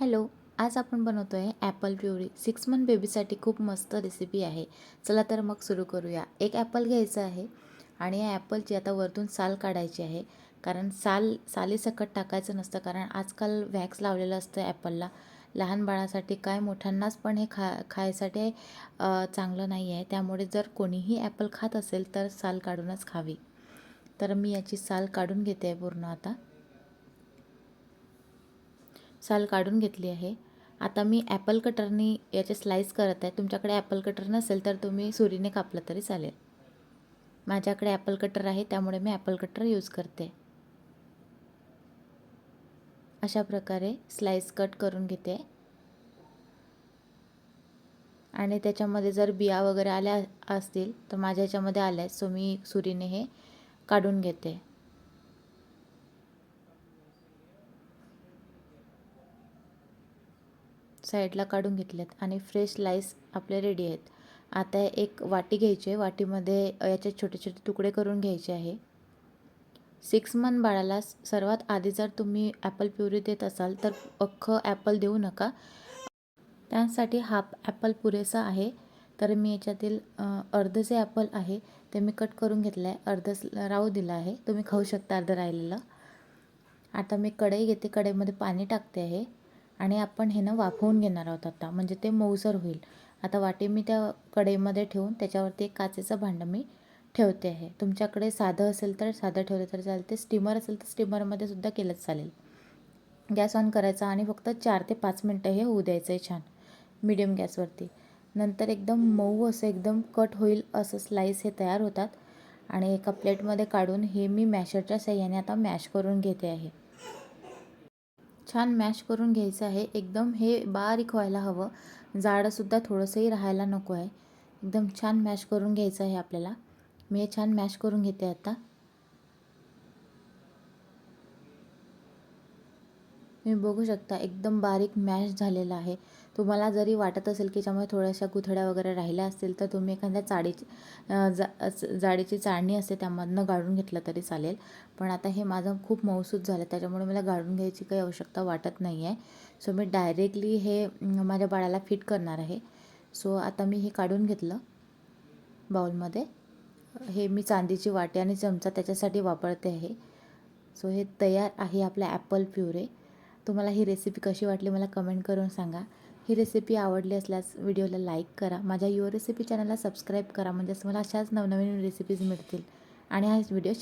Hello आज आपण बनवतो आहे ॲपल प्युरी. सिक्स मंथ बेबीसाठी खूप मस्त रेसिपी आहे. चला तर मग सुरू करूया. एक ॲपल घ्यायचं आहे आणि या ॲपलची आता वरतून साल काढायची आहे. कारण साल सालीसकट टाकायचं नसतं कारण आजकाल व्हॅक्स लावलेलं असतं ॲपलला. लहान बाळासाठी काय मोठ्यांनाच पण हे खा खायसाठी चांगलं नाही आहे त्यामुळे जर कोणीही ॲपल खात असेल तर साल काढूनच खावी. तर मी याची साल काढून घेते आहे पूर्ण आता. साल काढून घेतली आहे. आता मी ॲपल कटरनी याचे स्लाईस करत आहे. तुमच्याकडे ॲपल कटर नसेल तर तुम्ही सुरीने कापलं तरी चालेल. माझ्याकडे ॲपल कटर आहे त्यामुळे मी ॲपल कटर यूज करते. अशा प्रकारे स्लाईस कट करून घेते. आणि त्याच्यामध्ये जर बिया वगैरे आल्या असतील तर माझ्या ह्याच्यामध्ये आल्या सो मी सुरीने हे काढून घेते. साईडला काढून घेतल्यात आणि फ्रेश लाईस आपले रेडी आहेत. आता एक वाटी घ्यायची आहे. वाटीमध्ये याचे छोटे छोटे तुकडे करून घ्यायचे आहे. सिक्स मंथ बाळाला सर्वात आधी जर तुम्ही ॲपल प्युरी देत असाल तर अख्खं ॲपल देऊ नका. त्यासाठी हाफ ॲपल पुरेसा आहे. तर मी याच्यातील अर्धं जे ॲपल आहे ते मी कट करून घेतलं आहे अर्धं राहू दिलं आहे. तुम्ही खाऊ शकता अर्धं राहिलेलं. आता मी कढई घेते. कढईमध्ये पाणी टाकते आहे. आणि आपण हे ना वाफवून घेणार आहोत आता. म्हणजे ते मऊसर होईल. आता वाटी मी त्या कढईमध्ये ठेवून त्याच्यावरती एक काचेचं भांडं मी ठेवते आहे. तुमच्याकडे साधं असेल तर साधं ठेवलं तर चालते. स्टीमर असेल तर स्टीमरमध्ये सुद्धा केलंच चालेल. गॅस ऑन करायचा आणि फक्त चार ते पाच मिनटं हे होऊ द्यायचं आहे छान. मिडियम गॅसवरती. नंतर एकदम मऊ असं एकदम कट होईल असं स्लाईस हे तयार होतात. आणि एका प्लेटमध्ये काढून हे मी मॅशरच्या सह्याने आता मॅश करून घेते आहे. छान मॅश करून घ्यायचं आहे. एकदम हे बारीक व्हायला हवं. जाडंसुद्धा थोडंसंही राहायला नको आहे. एकदम छान मॅश करून घ्यायचं आहे आपल्याला. मी हे छान मॅश करून घेते आता. तुम्ही बघू शकता एकदम बारीक मॅश झालेला आहे. तुम्हाला जरी वाटत असेल की त्यामुळे थोड्याशा गुथड्या वगैरे राहिल्या असतील तर तुम्ही एखाद्या चाळीची जा जाडीची चाळणी असते त्यामधनं गाळून घेतलं तरी चालेल. पण आता हे माझं खूप मऊसूद झालं त्याच्यामुळे मला गाळून घ्यायची काही आवश्यकता वाटत नाही आहे सो मी डायरेक्टली हे माझ्या बाळाला फिट करणार आहे. सो आता मी हे काढून घेतलं बाउलमध्ये. हे मी चांदीची वाटी आणि चमचा त्याच्यासाठी वापरते आहे. सो हे तयार आहे आपलं ॲपल प्युरे. तुम्हाला ही रेसिपी कशी वाटली मला कमेंट करून सांगा. ही रेसिपी आवडली असल्यास व्हिडिओला लाईक करा. माझ्या युअर रेसिपी चॅनलला सबस्क्राईब करा. म्हणजे मला अशाच नवनवीन रेसिपीज मिळतील. आणि हा व्हिडिओ